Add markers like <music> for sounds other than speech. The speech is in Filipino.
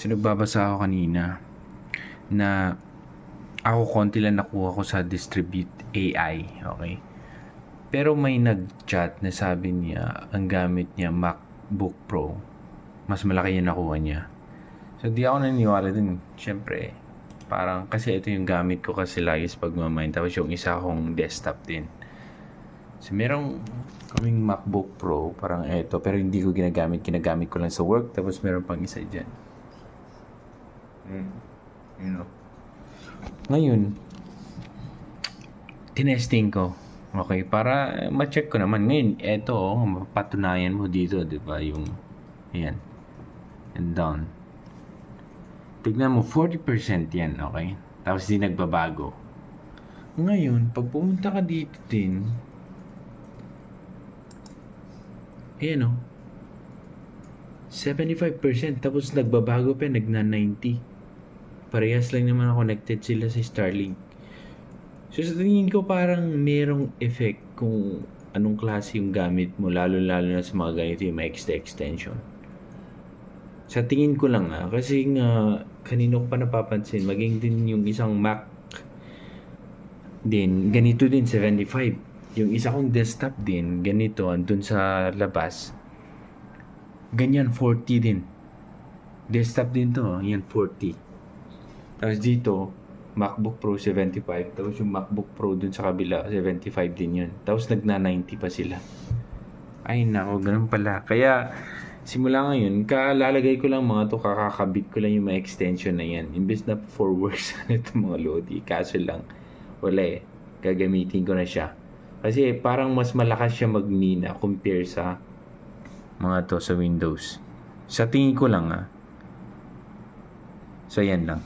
So nagbabasa ako kanina na ako konti lang nakuha ko sa distribute AI, okay? Pero may nag-chat na sabi niya ang gamit niya MacBook Pro. Mas malaki yung nakuha niya. So di ako naniniwala din. Siyempre, parang kasi ito yung gamit ko kasi lagi sa pagmamain. Tapos yung isa kong desktop din. So merong kaming MacBook Pro, parang ito, pero hindi ko ginagamit. Ginagamit ko lang sa work. Tapos meron pang isa dyan. You know. Ngayon, tinesting ko. Okay, para ma-check ko naman. Ngayon, eto, oh, mapatunayan mo dito, di ba? Yung, ayan. And down. Tignan mo, 40% yan, okay? Tapos di nagbabago. Ngayon, pag pumunta ka dito din, ayan oh, 75% tapos nagbabago pa, nagna 90. Parehas lang naman connected sila sa Starlink. So sa tingin ko parang merong effect kung anong klase yung gamit mo lalo-lalo na sa mga ganito yung may extra extension. Sa tingin ko lang ah, kasi nga kanino ko pa napapansin, maging din yung isang Mac din, ganito din 75. Yung isa kong desktop din, ganito, andun sa labas, ganyan 40 din. Desktop din to, ah, yan 40. Tapos dito, MacBook Pro 75. Tapos yung MacBook Pro dun sa kabila, 75 din yun. Tapos nagna 90 pa sila. Ay nako, ganun pala. Kaya, simula ngayon, kalalagay ko lang mga to, kakakabit ko lang yung mga extension na yan. Imbes na for <laughs> works na ito mga Lodi. Kaso lang, wala eh. Gagamitin ko na siya. Kasi parang mas malakas siya magmina compare sa mga to sa Windows. Sa tingin ko lang ah. So yan lang.